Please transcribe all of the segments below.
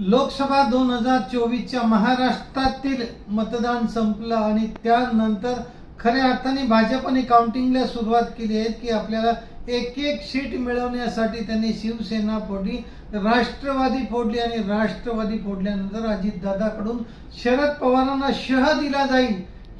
लोकसभा दोन हजार चोवीसच्या महाराष्ट्रातील मतदान संपलं आणि त्यानंतर खऱ्या अर्थाने भाजपने काउंटिंगला सुरुवात केली आहे की आपल्याला एक एक सीट मिळवण्यासाठी त्यांनी शिवसेना फोडली राष्ट्रवादी फोडली आणि राष्ट्रवादी फोडल्यानंतर अजितदादाकडून शरद पवारांना शह दिला जाईल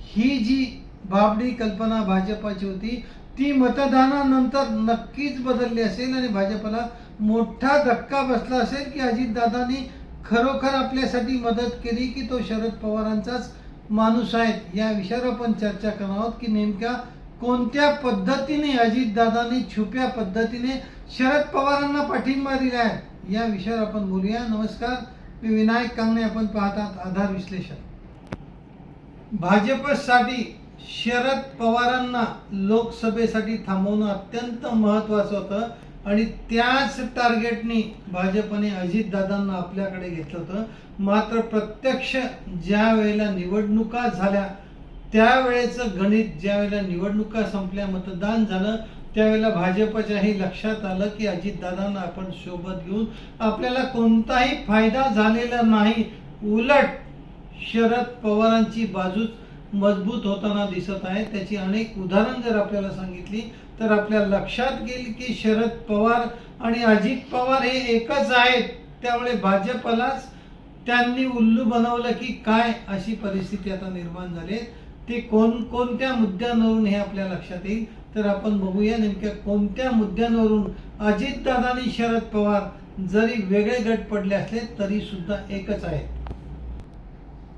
ही जी बाबडी कल्पना भाजपाची होती ती मतदानानंतर नक्कीच बदलली असेल आणि भाजपला मोठा धक्का बसला असेल की अजितदादांनी खरोखर आपल्यासाठी मदत केली की तो शरद पवारांचाच माणूस आहे? या विषयावर आपण चर्चा करणार आहोत की नेमक्या कोणत्या पद्धतीने अजितदादांनी छुप्या पद्धतीने शरद पवारांना पाठिंबा दिला आहे? या विषयावर आपण बोलूया. नमस्कार. मी विनायक कांगणे. आपण पाहतात आधार विश्लेषण. भाजपसाठी शरद पवारांना लोकसभेसाठी थांबवणं अत्यंत महत्वाचं होतं. आणि त्याच टार्गेटनी भाजपने अजितदादांना आपल्याकडे घेतलं होतं. मात्र प्रत्यक्ष ज्या वेळेला निवडणुका झाल्या त्यावेळेचं गणित ज्या वेळेला निवडणुका संपल्या मतदान झालं त्यावेळेला भाजपच्याही लक्षात आलं की अजितदादांना आपण सोबत घेऊन आपल्याला कोणताही फायदा झालेला नाही. उलट शरद पवारांची बाजूच मजबूत होताना दिसत आहे. त्याची अनेक उदाहरण जर आपल्याला सांगितली तर आपल्या लक्षात येईल की शरद पवार आणि अजित पवार हे एकच आहेत. त्यामुळे भाजपलाच त्यांनी उल्लू बनवलं की काय अशी परिस्थिती आता निर्माण झाली ते कोण कोणत्या मुद्द्यांवरून हे आपल्या लक्षात येईल? तर आपण बघूया नेमक्या कोणत्या मुद्द्यांवरून आणि शरद पवार जरी वेगळे गट पडले असले तरी सुद्धा एकच आहेत.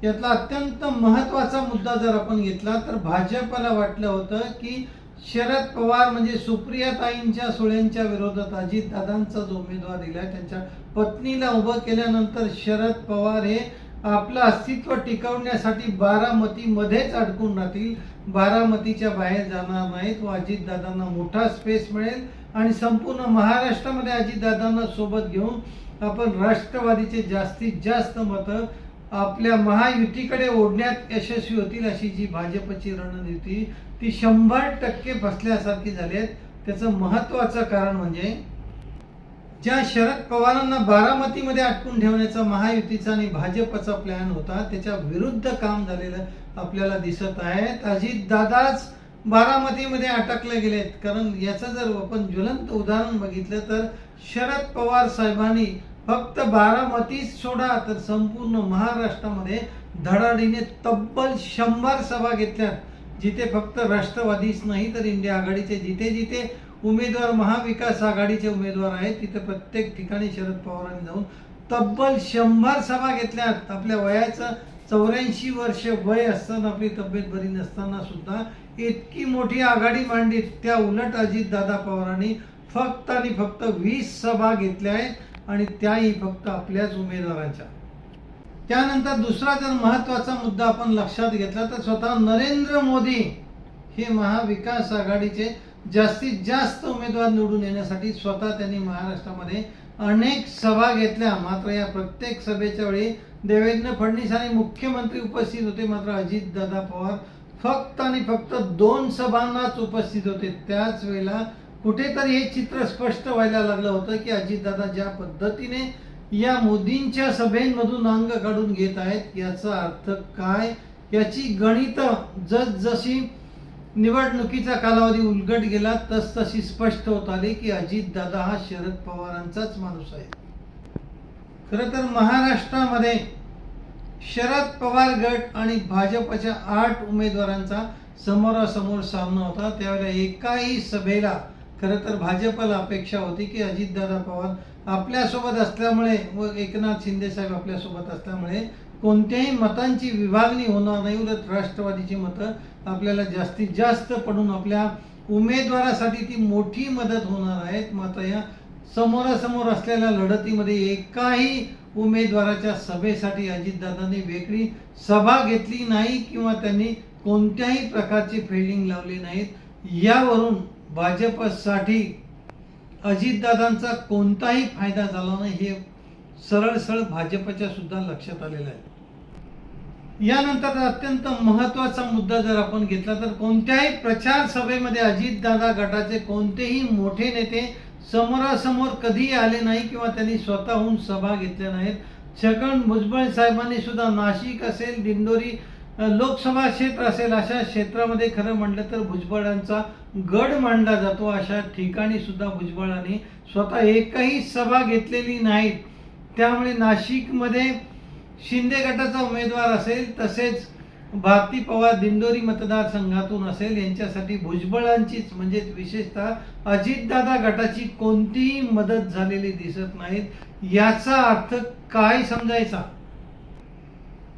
यातला अत्यंत महत्त्वाचा मुद्दा जर आपण घेतला तर भाजपला वाटलं होतं की शरद पवार म्हणजे सुप्रियाताईंच्या सुळ्यांच्या विरोधात अजितदादांचा जो उमेदवार दिलाय त्यांच्या पत्नीला उभं केल्यानंतर शरद पवार हे आपलं अस्तित्व टिकवण्यासाठी बारामतीमध्येच अडकून राहतील. बारामतीच्या बाहेर जाणार नाहीत व अजितदादांना मोठा स्पेस मिळेल. आणि संपूर्ण महाराष्ट्रामध्ये अजितदादांना सोबत घेऊन आपण राष्ट्रवादीचे जास्तीत जास्त मतं आपल्या महायुतीकडे ओढण्यात यशस्वी होतील अशी जी भाजपची रणनीती ती शंभर टक्के फसल्यासारखी झाली आहेत त्याचं महत्वाचं कारण म्हणजे ज्या शरद पवारांना बारामतीमध्ये अटकून ठेवण्याचा महायुतीचा आणि भाजपचा प्लॅन होता त्याच्या विरुद्ध काम झालेलं आपल्याला दिसत आहे. अजितदादाच बारामतीमध्ये अटकले गेलेत. कारण याचं जर आपण ज्वलंत उदाहरण बघितलं तर शरद पवार साहेबांनी फक्त बारामतीच सोडा तर संपूर्ण महाराष्ट्रामध्ये धडाडीने तब्बल शंभर सभा घेतल्यात. जिथे फक्त राष्ट्रवादीच नाही तर इंडिया आघाडीचे जिथे जिथे उमेदवार महाविकास आघाडीचे उमेदवार आहेत तिथे प्रत्येक ठिकाणी शरद पवारांनी जाऊन तब्बल शंभर सभा घेतल्यात. आपल्या वयाचं चौऱ्याऐंशी वर्ष वय असताना आपली तब्येत बरी नसताना सुद्धा इतकी मोठी आघाडी मांडली त्या उलट अजितदादा पवारांनी फक्त आणि फक्त वीस सभा घेतल्या आहेत. आणि त्याही फक्त आपल्याच उमेदवाराच्या. त्यानंतर दुसरा जर महत्त्वाचा मुद्दा आपण लक्षात घेतला तर स्वतः नरेंद्र मोदी हे महाविकास आघाडीचे जास्तीत जास्त उमेदवार निवडून येण्यासाठी स्वतः त्यांनी महाराष्ट्रामध्ये अनेक सभा घेतल्या. मात्र या प्रत्येक सभेच्या वेळी देवेंद्र फडणवीस आणि मुख्यमंत्री उपस्थित होते. मात्र अजितदादा पवार फक्त आणि फक्त दोन सभांनाच उपस्थित होते. त्याच वेळेला कुठेतरी हे चित्र स्पष्ट व्हायला लागलं होतं की अजितदादा ज्या पद्धतीने या मोदींच्या सभेमधून अंग काढून घेत आहेत याचा अर्थ काय? याची गणित जसजशी निवडणुकीचा कालावधी उलगट गेला तस तशी स्पष्ट होत आली की अजितदादा हा शरद पवारांचाच माणूस आहे. खरं तर महाराष्ट्रामध्ये शरद पवार गट आणि भाजपच्या आठ उमेदवारांचा समोरासमोर सामना होता. त्यावेळेला एकाही सभेला खरं तर भाजपला अपेक्षा होती की अजितदादा पवार आपल्यासोबत असल्यामुळे व एकनाथ शिंदेसाहेब आपल्यासोबत असल्यामुळे कोणत्याही मतांची विभागणी होणार नाही. उलट राष्ट्रवादीची मतं आपल्याला जास्तीत जास्त पडून आपल्या उमेदवारासाठी ती मोठी मदत होणार आहेत. मात्र या समोरासमोर असलेल्या लढतीमध्ये एकाही उमेदवाराच्या सभेसाठी अजितदादांनी वेगळी सभा घेतली नाही किंवा त्यांनी कोणत्याही प्रकारची फिल्डिंग लावली नाहीत. यावरून भाजपसाठी अजितदादांचा कोणताही फायदा झाला नाही हे सरळ सरळ भाजपच्या सुद्धा लक्षात आलेलं आहे. यानंतर अत्यंत महत्त्वाचा मुद्दा जर आपण घेतला तर कोणत्याही प्रचार सभेमध्ये अजितदादा गटाचे कोणतेही मोठे नेते समोरासमोर कधीही आले नाही किंवा त्यांनी स्वतःहून सभा घेतल्या नाहीत. छगन भुजबळ साहेबांनी सुद्धा नाशिक असेल दिंडोरी लोकसभा क्षेत्र असेल अशा क्षेत्रामध्ये खरं म्हटलं तर भुजबळांचा गड मांडला जातो. अशा ठिकाणी सुद्धा भुजबळांनी स्वतः एकही सभा घेतलेली नाहीत. त्यामुळे नाशिकमध्ये शिंदे गटाचा उमेदवार असेल तसेच भारती पवार दिंडोरी मतदारसंघातून असेल यांच्यासाठी भुजबळांचीच म्हणजेच विशेषतः अजितदादा गटाची कोणतीही मदत झालेली दिसत नाहीत. याचा अर्थ काय समजायचा?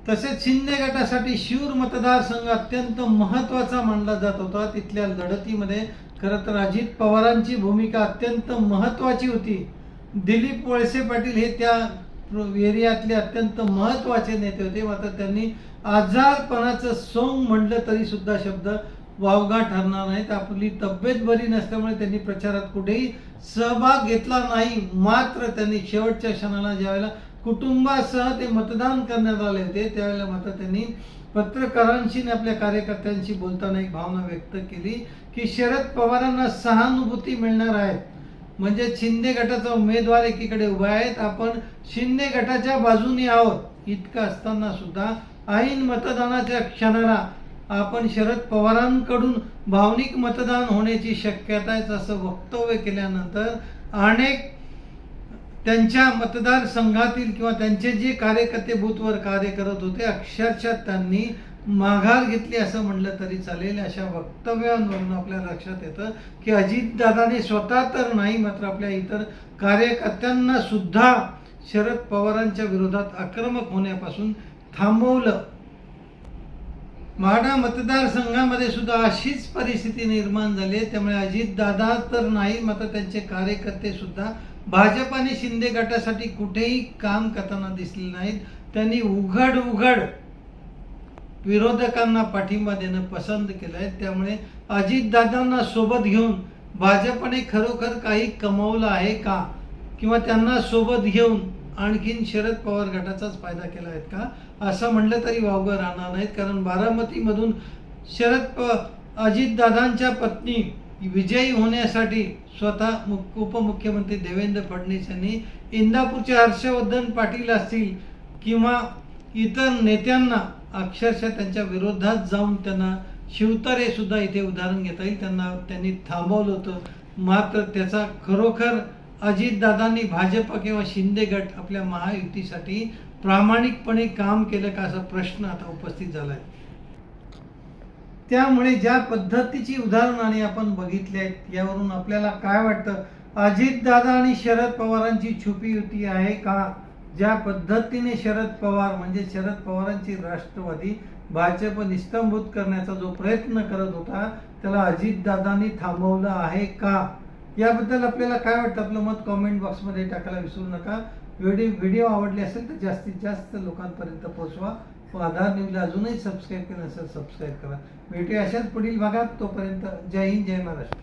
तसेच शिंदे गटासाठी शिवर मतदारसंघ अत्यंत महत्त्वाचा मानला जात होता. तिथल्या लढतीमध्ये खरं तर अजित पवारांची भूमिका अत्यंत महत्वाची होती. दिलीप वळसे पाटील हे त्या एरियातले अत्यंत महत्त्वाचे नेते होते. मात्र त्यांनी आजारपणाचं सोंग म्हणलं तरी सुद्धा शब्द वावगा ठरणार नाहीत. आपली तब्येत बरी नसल्यामुळे त्यांनी प्रचारात कुठेही सहभाग घेतला नाही. मात्र त्यांनी शेवटच्या क्षणाला ज्यावेळेला कुटुंबासह ते मतदान करण्यात आले होते. त्यावेळेला मात्र त्यांनी पत्रकारांशी आणि आपल्या कार्यकर्त्यांशी बोलताना एक भावना व्यक्त केली की शरद पवारांना सहानुभूती मिळणार आहेत म्हणजे शिंदे गटाचा उमेदवार एकीकडे उभा आहेत. आपण शिंदे गटाच्या बाजूने आहोत. इतकं असताना सुद्धा ऐन मतदानाच्या क्षणाला आपण शरद पवारांकडून भावनिक मतदान होण्याची शक्यता आहे असं वक्तव्य केल्यानंतर अनेक त्यांच्या मतदारसंघातील किंवा त्यांचे जे कार्यकर्ते बूथवर कार्य करत होते अक्षरशः त्यांनी माघार घेतली असं म्हणलं तरी चालेल. अशा वक्तव्यांवरून आपल्या लक्षात येतं की अजितदादाने स्वतः तर नाही मात्र आपल्या इतर कार्यकर्त्यांना सुद्धा शरद पवारांच्या विरोधात आक्रमक होण्यापासून थांबवलं. म्हाडा मतदारसंघामध्ये सुद्धा अशीच परिस्थिती निर्माण झाली आहे. त्यामुळे अजितदादा तर नाही मात्र त्यांचे कार्यकर्ते सुद्धा भाजप आणि शिंदे गटासाठी कुठेही काम करताना दिसले नाहीत. त्यांनी उघड उघड विरोधकांना पाठिंबा देणं पसंत केलं आहे. त्यामुळे अजितदादांना सोबत घेऊन भाजपने खरोखर काही कमवलं आहे का? किंवा त्यांना सोबत घेऊन आणखीन शरद पवार गटाचाच फायदा केला आहेत का? असं म्हणलं तरी वावगं राहणार नाहीत कारण बारामतीमधून शरद प अजितदादांच्या पत्नी विजयी होण्यासाठी स्वतः उपमुख्यमंत्री देवेंद्र फडणवीस यांनी इंदापूरचे हर्षवर्धन पाटील असतील किंवा इतर नेत्यांना अक्षरशः त्यांच्या विरोधात जाऊन त्यांना शिवतारे सुद्धा इथे उदाहरण घेता येईल. त्यांना त्यांनी थांबवलं होतं. मात्र त्याचा खरोखर अजितदादांनी भाजप किंवा शिंदे गट आपल्या महायुतीसाठी प्रामाणिकपणे काम केलं का असा प्रश्न आता उपस्थित झाला आहे त्यामुळे ज्या पद्धतीची उदाहरणाने आपण बघितली आहेत यावरून आपल्याला काय वाटतं? अजितदादा आणि शरद पवारांची छुपी युती आहे का? ज्या पद्धतीने शरद पवार म्हणजे शरद पवारांची राष्ट्रवादी भाजप निस्तंभूत करण्याचा जो प्रयत्न करत होता त्याला अजितदादांनी थांबवलं आहे का? याबद्दल आपल्याला काय वाटतं? आपलं मत कॉमेंट बॉक्समध्ये टाकायला विसरू नका. व्हिडिओ व्हिडिओ आवडले असेल तर जास्तीत जास्त लोकांपर्यंत पोहोचवा. व आधार न्यूजला अजूनही सबस्क्राईब केलं नसेल सबस्क्राईब करा. भेटूया अशाच पुढील भागात. तोपर्यंत जय हिंद जय महाराष्ट्र.